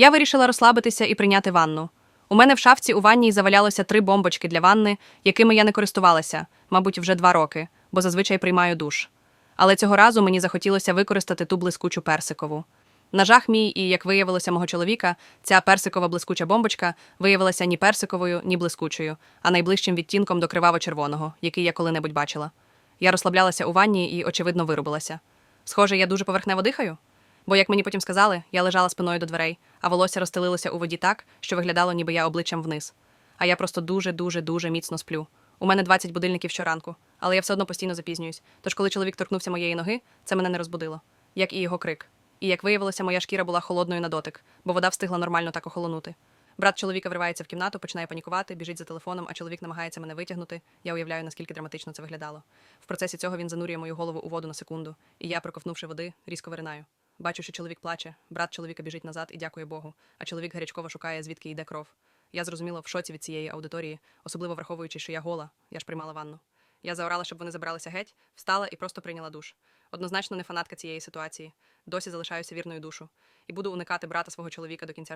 Я вирішила розслабитися і прийняти ванну. У мене в шафці у ванній завалялося три бомбочки для ванни, якими я не користувалася, мабуть, вже два роки, бо зазвичай приймаю душ. Але цього разу мені захотілося використати ту блискучу персикову. На жах мій, і як виявилося мого чоловіка, ця персикова блискуча бомбочка виявилася ні персиковою, ні блискучою, а найближчим відтінком до криваво-червоного, який я коли-небудь бачила. Я розслаблялася у ванні і, очевидно, вирубилася. Схоже, я дуже поверхнево дихаю? Бо, як мені потім сказали, я лежала спиною до дверей, а волосся розстелилося у воді так, що виглядало, ніби я обличчям вниз. А я просто дуже, дуже, дуже міцно сплю. У мене 20 будильників щоранку, але я все одно постійно запізнююсь. Тож, коли чоловік торкнувся моєї ноги, це мене не розбудило, як і його крик. І як виявилося, моя шкіра була холодною на дотик, бо вода встигла нормально так охолонути. Брат чоловіка вривається в кімнату, починає панікувати, біжить за телефоном, а чоловік намагається мене витягнути. Я уявляю, наскільки драматично це виглядало. В процесі цього він занурює мою голову у воду на секунду, і я, проковнувши води, різко виринаю. Бачу, що чоловік плаче, брат чоловіка біжить назад і дякує Богу, а чоловік гарячково шукає, звідки йде кров. Я зрозуміла в шоці від цієї аудиторії, особливо враховуючи, що я гола, я ж приймала ванну. Я заорала, щоб вони забралися геть, встала і просто прийняла душ. Однозначно не фанатка цієї ситуації. Досі залишаюся вірною душу і буду уникати брата свого чоловіка до кінця